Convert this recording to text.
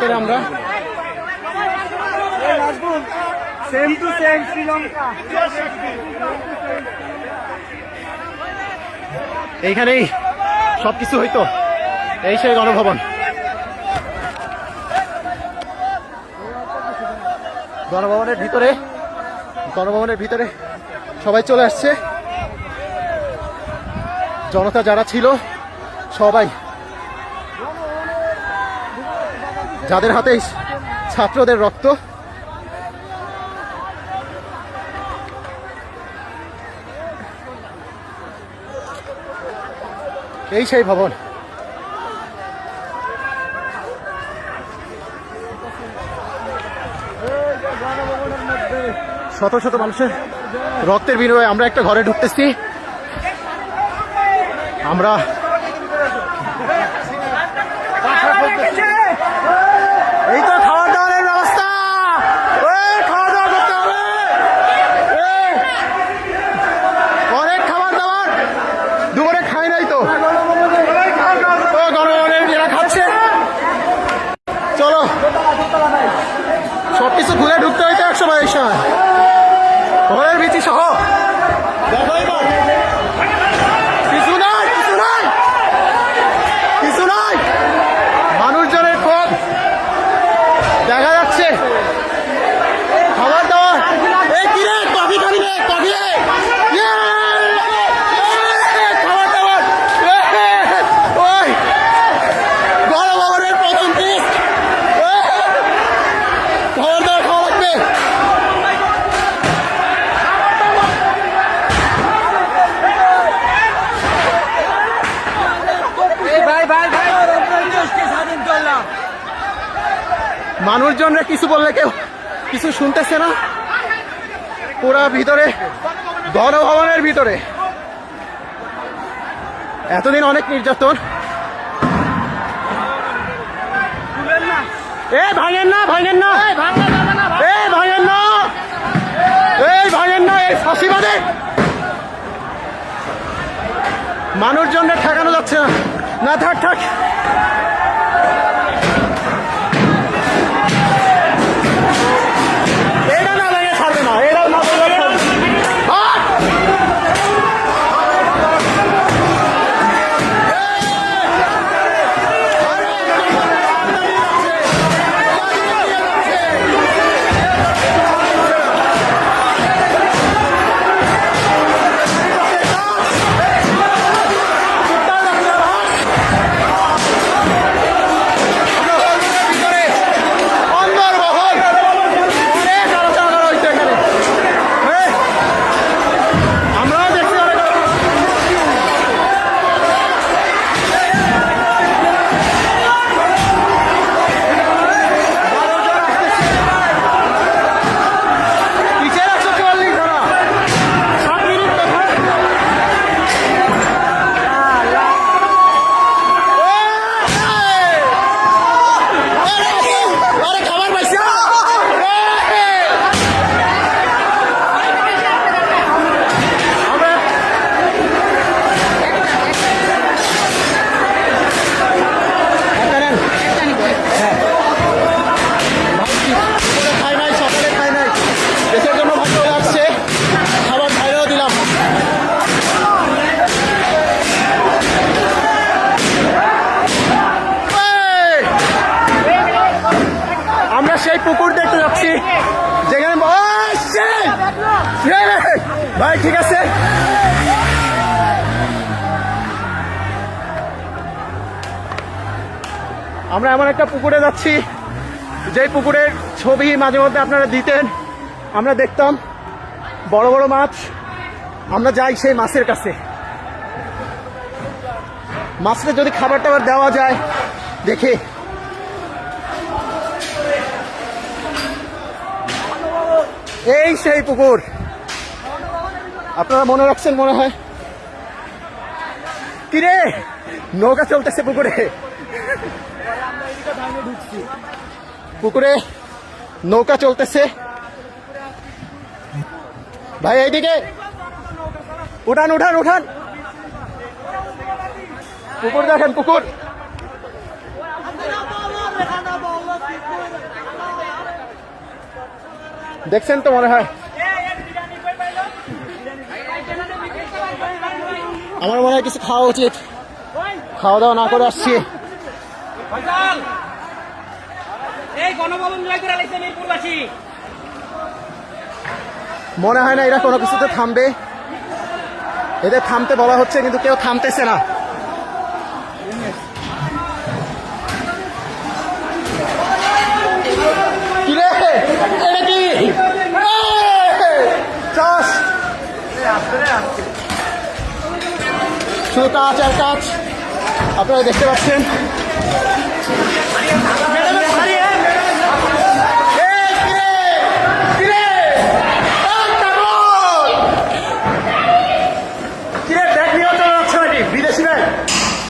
ভিতরে আমরা। Same to same Sri Lanka. এইখানেই সবকিছু হইতো এই সেই গণভবন। গণভবনের ভিতরে গণভবনের ভিতরে সবাই চলে আসছে। জনতা যারা ছিল সবাই যাদের হাতে ছাত্রদের রক্ত। এই সেই ভবন। শত শত মানুষের রক্তের বিনিময়ে আমরা একটা ঘরে ঢুকতেছি। আমরা এই তো খাওয়া দাওয়ার ব্যবস্থা এই খাওয়া দাওয়া করতে হবে এই, অনেক খাবার দাবার দুপুরে খাই নাই তো ও গণভবনের এরা খাচ্ছে চলো সব কিছু খুলে ঢুকতে হইতো একশো বাইশ সময় ঘরের বিচি সহ দেখো এবার কিছু নাই কিছু নাই কিছু নাই মানুষজনের ক্ষোভ দেখা যাচ্ছে খাবার দাবার এই কি রে কফি খাবি রে কফি রে ইয়ে! এ, খাবার দাবার এ, ওই গণভবনের প্রথম পিস খাবার দাবার খাওয়া লাগবে ভাই ভাই ভাই দেশকে স্বাধীন করলাম মানুষজনরা কিছু বললে কেউ কিছু শুনতেছে না? পুরা ভিতরে গণভবনের ভিতরে। এতদিন অনেক নির্যাতন। এ ভাঙেন না ভাঙেন না। এ ভাঙেন না। এই ভাঙেন না এই ফাঁসিবাদে। মানুষজনরা ঠেকানো যাচ্ছে না। না থাক থাক। পুকুর দেখতে যাচ্ছি। যেখানে! সেই! ভাই, ঠিক আছে। আমরা এমন একটা পুকুরে যাচ্ছি যে পুকুরের ছবি মাঝে মধ্যে আপনারা দিতেন। আমরা দেখতাম বড় বড় মাছ। আমরা যাই সেই মাছের কাছে। মাছটা যদি খাবার টাবার দেওয়া যায়, দেখে এই সেই পুকুর। আপনারা মনে রাখছেন মনে হয়? কিরে? নৌকা চলতেছে পুকুরে। পুকুরে নৌকা চলতেছে। ভাই, এইদিকে। উঠান উঠান উঠান। পুকুর দেখেন, পুকুর। দেখছেন তো মনে হয়? আমার মনে হয় কিছু খাওয়া উচিত। খাওয়া দাওয়া না করে আসছি। মনে হয় না এরা কোনো কিছুতে থামবে। এদের থামতে বলা হচ্ছে, কিন্তু কেউ থামতেছে না। শুধু কাজ আর কাজ আপনারা দেখতে পাচ্ছেন।